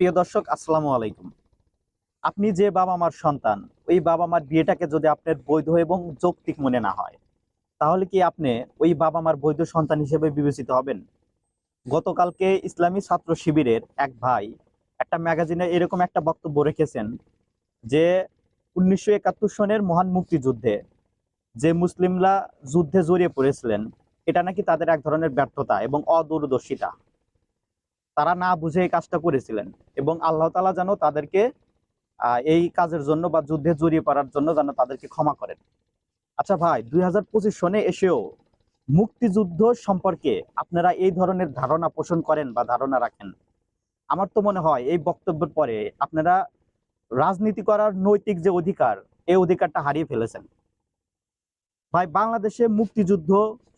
প্রিয় দর্শক, আসসালামু আলাইকুম। আপনি যে বাবা মার সন্তান, ওই বাবা মার বিয়েটাকে যদি আপনার বৈধ এবং যৌক্তিক মনে না হয়, তাহলে কি আপনি ওই বাবা মার বৈধ সন্তান হিসেবে বিবেচিত হবেন? গতকালকে ইসলামী ছাত্র শিবিরের এক ভাই একটা ম্যাগাজিনে এরকম একটা বক্তব্য রেখেছেন যে উনিশশো একাত্তর সনের মহান মুক্তিযুদ্ধে যে মুসলিমরা যুদ্ধে জড়িয়ে পড়েছিলেন, এটা নাকি তাদের এক ধরনের ব্যর্থতা এবং অদূরদর্শিতা। তারা না বুঝে এই কাজটা করেছিলেন। এবং আল্লাহ তালা যেন তাদেরকে এই কাজের জন্য বা যুদ্ধে জড়িয়ে পড়ার জন্য যেন তাদেরকে ক্ষমা করেন। আচ্ছা ভাই, দুই হাজার পঁচিশ সনে এসেও মুক্তিযুদ্ধ সম্পর্কে আপনারা এই ধরনের ধারণা পোষণ করেন বা ধারণা রাখেন? আমার তো মনে হয় এই বক্তব্যের পরে আপনারা রাজনীতি করার নৈতিক যে অধিকার এই অধিকারটা হারিয়ে ফেলেছেন। ভাই, বাংলাদেশে মুক্তিযুদ্ধ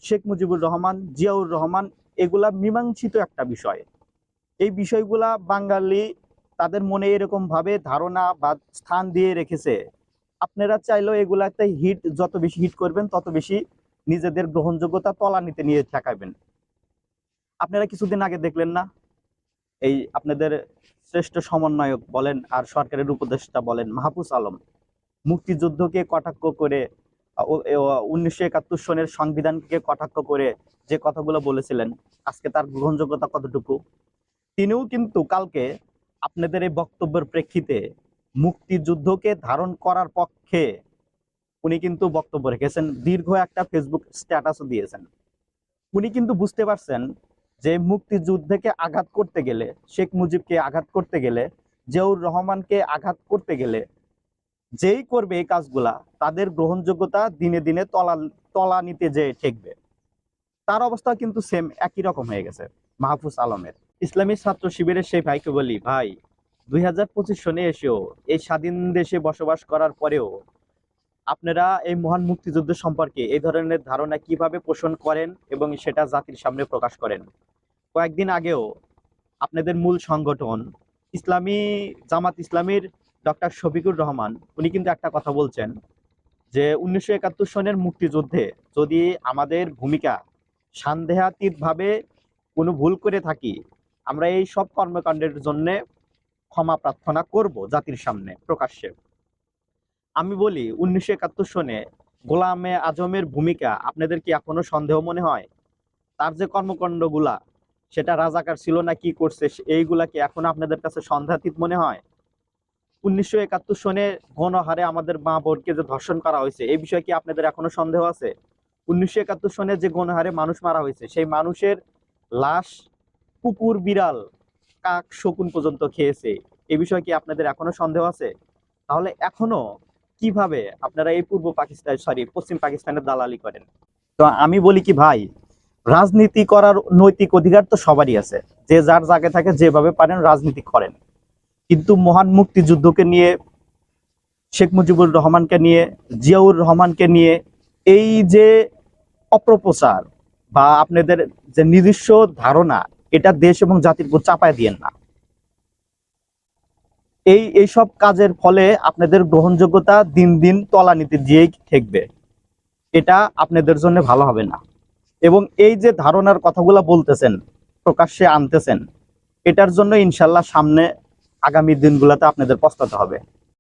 শেখ মুজিবুর রহমান, জিয়াউর রহমান, এগুলা মীমাংসিত একটা বিষয়। এই বিষয়গুলা বাঙালি তাদের মনে এরকম ভাবে ধারণা বা স্থান দিয়ে রেখেছে। আপনারা চাইলেও এগুলাতে হিট যত বেশি হিট করবেন, তত বেশি নিজেদের গ্রহণযোগ্যতা তলানিতে নিয়ে ঠেকাবেন। আপনারা কিছুদিন আগে দেখলেন না? এই আপনাদের শ্রেষ্ঠ সমন্বয়ক বলেন আর সরকারের উপদেষ্টা বলেন মাহফুজ আলম, মুক্তিযুদ্ধকে কটাক্ষ করে উনিশশো একাত্তর সনের সংবিধানকে কটাক্ষ করে যে কথাগুলো বলেছিলেন, আজকে তার গ্রহণযোগ্যতা কতটুকু? তিনিও কিন্তু কালকে আপনাদের এই বক্তব্যের প্রেক্ষিতে মুক্তিযুদ্ধকে ধারণ করার পক্ষে উনি কিন্তু বক্তব্য রেখেছেন, দীর্ঘ একটা ফেসবুক স্ট্যাটাসও দিয়েছেন। উনি কিন্তু বুঝতে পারছেন যে মুক্তিযুদ্ধকে আঘাত করতে গেলে, শেখ মুজিবকে আঘাত করতে গেলে, জিয়াউর রহমানকে আঘাত করতে গেলে যেই করবে এই কাজগুলা, তাদের গ্রহণযোগ্যতা দিনে দিনে তলা তলা নিতে যে ঠেকবে। তার অবস্থা কিন্তু সেম একই রকম হয়ে গেছে, মাহফুজ আলমের। ইসলামী ছাত্র শিবিরের সেই ভাইকে বলি, ভাই, দুই হাজার পঁচিশ সনে এসেও এই স্বাধীন দেশে বসবাস করার পরেও আপনারা এই মহান মুক্তিযুদ্ধ সম্পর্কে এই ধরনের ধারণা কীভাবে পোষণ করেন এবং সেটা জাতির সামনে প্রকাশ করেন? কয়েকদিন আগেও আপনাদের মূল সংগঠন ইসলামী, জামাত ইসলামীর ডক্টর শফিকুর রহমান, উনি কিন্তু একটা কথা বলছেন যে, উনিশশো একাত্তর সনের মুক্তিযুদ্ধে যদি আমাদের ভূমিকা সন্দেহাতীতভাবে কোনো ভুল করে থাকি আমরা এই সব কর্মকাণ্ডের জন্য ক্ষমা প্রার্থনা করব জাতির সামনে, প্রকাশ্যে। আমি বলি, উনিশশো একাত্তর সনে গোলামে আজমের ভূমিকা আপনাদের কি এখনও সন্দেহ মনে হয়? তার যে কর্মকাণ্ডগুলা, সেটা রাজাকার ছিল না, কি করছে এইগুলা কি এখন আপনাদের কাছে সন্দেহাতীত মনে হয়? উনিশশো একাত্তর সনে গণহারে আমাদের মা বোনকে যে ধর্ষণ করা হয়েছে, এই বিষয়ে কি আপনাদের এখনও সন্দেহ আছে? উনিশশো একাত্তর সনে যে গণহারে মানুষ মারা হয়েছে, সেই মানুষের লাশ কুকুর, বিড়াল, কাক, শকুন পর্যন্ত খেয়েছে। এই বিষয়ে কি আপনাদের এখনও সন্দেহ আছে? তাহলে এখনও কীভাবে আপনারা এই পূর্ব পাকিস্তান সরি পশ্চিম পাকিস্তানের দালালি করেন? তো আমি বলি কি, ভাই, রাজনীতি করার নৈতিক অধিকার তো সবারই আছে। যে যার জায়গায় থাকে, যেভাবে পারেন রাজনীতি করেন। কিন্তু মহান মুক্তিযুদ্ধকে নিয়ে, শেখ মুজিবুর রহমানকে নিয়ে, জিয়াউর রহমানকে নিয়ে, এই যে অপপ্রচার বা আপনাদের যে নিজস্ব ধারণা এটা দেশ এবং জাতির উপর চাপায় দিয়েন না। এই এইসব কাজের ফলে আপনাদের গ্রহণযোগ্যতা দিন দিন তলানিতে দিয়েই ঠেকবে। এটা আপনাদের জন্য ভালো হবে না। এবং এই যে ধারণার কথাগুলো বলতেছেন, প্রকাশ্যে আনতেছেন, এটার জন্য ইনশাল্লাহ সামনে আগামী দিনগুলোতে আপনাদের পস্তাতে হবে।